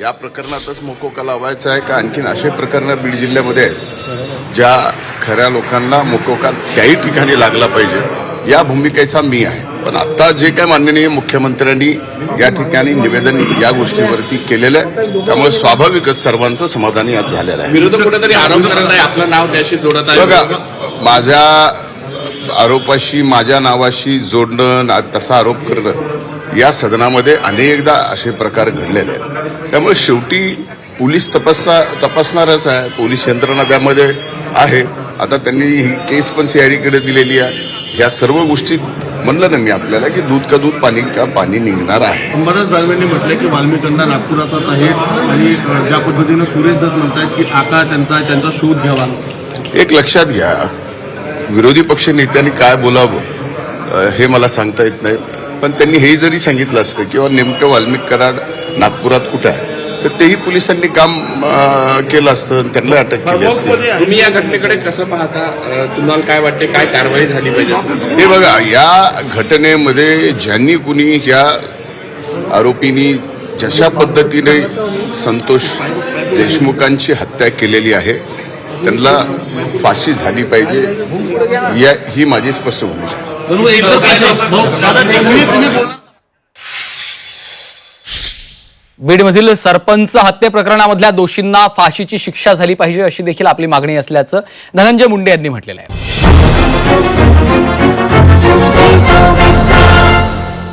या प्रकरणातच मोकोका लावायचा आहे का? आणखीन असे प्रकरणं बीड जिल्ह्यामध्ये आहेत ज्या खऱ्या लोकांना मोकोका त्याही ठिकाणी लागला पाहिजे. या भूमिकेचा मी आहे. पण आता जे काय माननीय मुख्यमंत्र्यांनी या ठिकाणी निवेदन या गोष्टीवरती केलेलं आहे. त्यामुळे स्वाभाविकच सर्वांचं समाधानी आज झालेलं आहे. विरोधक कुठेतरी आरोप करत आहे आपलं नाव त्याशी जोडत आहे. बघा माझ्या आरोपाशी माझ्या नावाशी जोडणं तसा आरोप करणं या सदनामध्ये अनेकदा असे प्रकार घडलेले आहेत. त्यामुळे शेवटी पोलीस तपासणार तपासणारच आहे. पोलीस यंत्रणा त्यामध्ये आहे. आता त्यांनी ही केस पण सीआयडीकडे दिलेली आहे. या सर्व गोष्टीत म्हणलं ना मी आपल्याला की दूध का दूध पाणी का पाणी निघणार आहे. अंबादास दानवेंनी म्हटलंय की वाल्मिकांना नागपुरातच आहे आणि ज्या पद्धतीनं सुरेश दस म्हणतायत की आका त्यांचा त्यांचा शोध घ्यावा. एक लक्षात घ्या. विरोधी पक्ष नेत्यांनी काय बोलावं हे मला सांगता येत नाही. पण त्यांनी हे जरी सांगितलं असतं किंवा नेमकं वाल्मिक कराड नागपुरात कुठं आहे तर तेही पोलिसांनी काम केलं असतं आणि त्यांना अटक केली असती. तुम्ही या घटनेकडे कसं पाहता? तुम्हाला काय वाटते? काय कारवाई झाली पाहिजे? हे बघा या घटनेमध्ये ज्यांनी कुणी ह्या आरोपींनी जशा पद्धतीने संतोष देशमुखांची हत्या केलेली आहे त्यांना फाशी झाली पाहिजे या ही माझी स्पष्ट भूमिका बीडमधील सरपंच हत्ये प्रकरणामधल्या दोषींना फाशीची शिक्षा झाली पाहिजे अशी देखील आपली मागणी असल्याचं धनंजय मुंडे यांनी म्हटलेलं आहे.